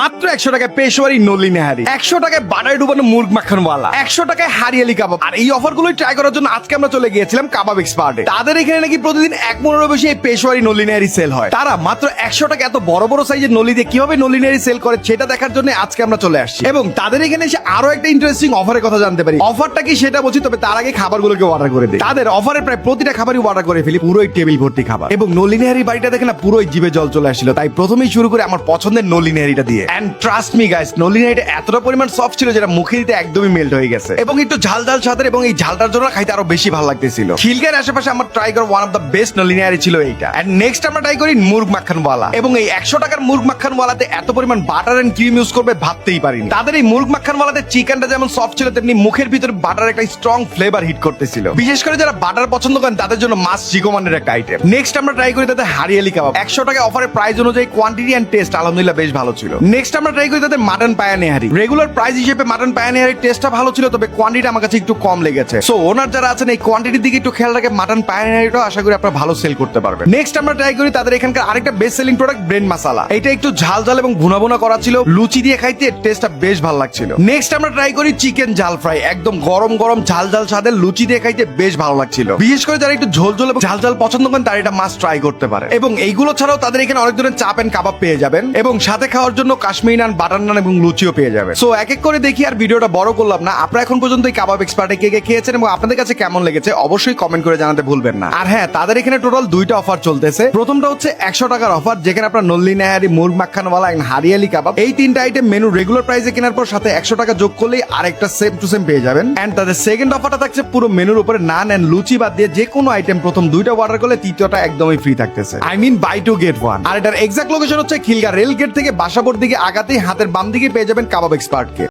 মাত্র একশো টাকায় পেশোয়ারি নলি নেহারি একশো টাকায় বাটায় ডুবানো মুরগ মাখানওয়ালা, একশো টাকায় হারিয়ালি কাবাব। আর এই অফার গুলোই ট্রাই করার জন্য আজকে আমরা চলে গিয়েছিলাম কাবাব এক্সপার্টে তাদের এখানে নাকি প্রতিদিন এক মনেরও বেশি এই পেশোয়ারি নলি নেহারি সেল হয়। তারা মাত্র একশো টাকা এত বড় বড় সাইজের নলি দিয়ে কীভাবে নলি নেহারি সেল করে সেটা দেখার জন্য আজকে আমরা চলে আসছি। এবং তাদের এখানে এসে আরও একটা ইন্টারেস্টিং অফারের কথা জানতে পারি। অফারটা কি সেটা বলছি, তবে তার আগে খাবারগুলোকে অর্ডার করে দিই। তাদের অফারে প্রায় প্রতিটা খাবারই অর্ডার করে ফেলি, পুরোই টেবিল ভর্তি খাবার। এবং নলিনেহারি বাড়িটা দেখে না পুরোই জিভে জল চলে আসছিল। তাই প্রথমেই শুরু করে আমার পছন্দের নলিনেহারিটা দিয়ে। এন্ড ট্রাস্ট মি গাইস নলিনেহারিটা এতটা পরিমাণ সফট ছিল যেটা মুখে দিতে একদমই মেল্ট হয়ে গেছে। এবং একটু ঝাল ঝাল স্বাদের এবং এই ঝালটার জন্য খাইতে আরও বেশি ভালো লাগতেছিল। খিলগার আশেপাশে আমার ট্রাই করা one of the best nalli nihari ছিল এইটা। এন্ড নেক্সট আমরা ট্রাই করি মুরগ মাখানওয়ালা। এবং এই একশো টাকার মুরগ মাখানওয়ালাতে এত পরিমাণ বাটার এন্ড ক্রিম ইউজ করবে ভাবতেই পারিনি। তাদের এই মুরগ মাখানওয়ালাতে চিকেনটা যেমন সফট ছিল, তেমনি মুখের ভিতরে বাটার একটা স্ট্রং ফ্লেভার হিট করতেছিল। বিশেষ করে যারা বাটার পছন্দ করেন, তাদের জন্য মাছ জিগোমানের একটা আইটেম নেক্সট আমরা ট্রাই করি তাদের হারিয়ালি কাবাব। একশো টাকা অফারের প্রাইস অনুযায়ী কোয়ান্টিটি এন্ড টেস্ট আলহামদুলিল্লাহ বেশ ভালো ছিল। নেক্সট আমরা ট্রাই করি তাদের mutton paya nihari regular price হিসেবে মাটন পায়া নেহারির টেস্টটা ভালো ছিল, তবে কোয়ান্টিটি আমার কাছে একটু কম লেগেছে। সো ওনার যারা আছেন, এই কোয়ান্টিটির দিকে একটু খেয়াল রাখে মাটন পায়া নেহারিটাও আশা করি আপনারা ভালো সেল করতে পারবেন। নেক্সট আমরা ট্রাই করি তাদের এখানকার আরেকটা বেস্ট সেলিং প্রোডাক্ট ব্রেন মাসালা এটা একটু ঝাল ঝাল এবং ভুনা ভুনা করা ছিল, লুচি দিয়ে খাইতে টেস্টটা বেশ ভালো লাগছিল। নেক্সট আমরা ট্রাই করি চিকেন ঝাল ফ্রাই একদম গরম গরম ঝাল ঝাল স্বাদের লুচি দিয়ে খাইতে বেশ ভালো লাগছিল। বিশেষ করে যারা একটু ঝোল ঝোল এবং ঝাল ঝাল পছন্দ করেন, তারা এটা মাস্ট ট্রাই করতে পারে। এবং এইগুলো ছাড়াও তাদের এখানে অনেক ধরনের চাপ এন্ড কাবাব পেয়ে যাবেন। এবং সাথে খাওয়ার জন্য কাশ্মীরি নান, বাটার নান এবং লুচিও পেয়ে যাবেন। সো এক এক করে দেখি আর ভিডিওটা বড় করলাম না। আপনারা এখন পর্যন্ত এই কাবাব এক্সপার্টে কে কে খেয়েছেন এবং আপনাদের কাছে কেমন লেগেছে, অবশ্যই কমেন্ট করে জানাতে ভুলবেন না। আর হ্যাঁ তাদের এখানে টোটাল দুইটা অফার চলতেছে। প্রথমটা হচ্ছে একশো টাকার অফার যেখানে আপনার নল্লি, নেহারি, মুরগ, মাখানওয়ালা এবং হারিয়ালি কাবাব। এই তিনটা আইটেম মেনু রেগুলার প্রাইসে কেনার পর সাথে একশো টাকা যোগ করলেই আরেকটা সেম টু সেম পেয়ে যাবেন। এন্ড তাদের সেকেন্ড অফারটা থাকছে পুরো মেনুর উপরে নান এন্ড লুচি বাদ দিয়ে যে কোনো আইটেম প্রথম দুইটা অর্ডার করলে তৃতীয়টা একদমই ফ্রি থাকতেছে। I mean buy two get one আর এটার এক্সাক্ট লোকেশন হচ্ছে খিলগা রেল গেট থেকে বাসাবোর দিকে আগাতেই হাতের বাম দিকে পেয়ে যাবেন কাবাব এক্সপার্টকে।